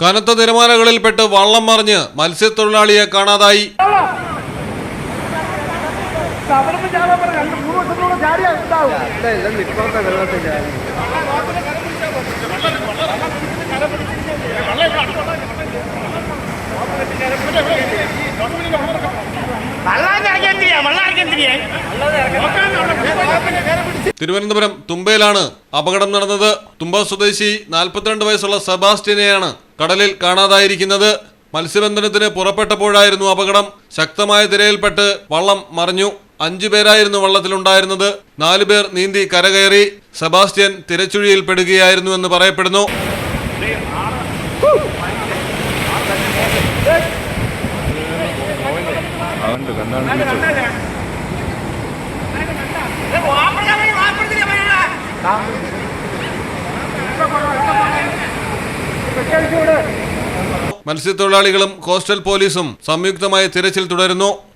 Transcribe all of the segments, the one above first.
കനത്ത തിരമാലകളിൽപ്പെട്ട് വള്ളം മറിഞ്ഞ് മത്സ്യത്തൊഴിലാളിയെ കാണാതായി. തിരുവനന്തപുരം തുമ്പയിലാണ് അപകടം നടന്നത്. തുമ്പ സ്വദേശി നാൽപ്പത്തിരണ്ട് വയസ്സുള്ള സെബാസ്റ്റ്യനെയാണ് കടലിൽ കാണാതായിരിക്കുന്നത് മത്സ്യബന്ധനത്തിന് പുറപ്പെട്ടപ്പോഴായിരുന്നു അപകടം. ശക്തമായ തിരയിൽപ്പെട്ട് വള്ളം മറിഞ്ഞു. അഞ്ചു പേരായിരുന്നു വള്ളത്തിലുണ്ടായിരുന്നത്. നാലുപേർ നീന്തി കരകയറി. സെബാസ്റ്റ്യൻ തിരച്ചുഴിയിൽ പെടുകയായിരുന്നു എന്ന് പറയപ്പെടുന്നു. മത്സ്യത്തൊഴിലാളികളും കോസ്റ്റൽ പോലീസും സംയുക്തമായ തിരച്ചിൽ തുടരുന്നു.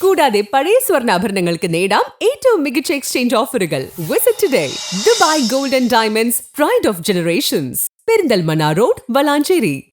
കൂടാതെ പഴയ സ്വർണാഭരണങ്ങൾക്ക് നേടാം ഏറ്റവും മികച്ച എക്സ്ചേഞ്ച് ഓഫറുകൾ. Visit today Dubai gold diamonds pride of generations Perinthalmanna road Valanchery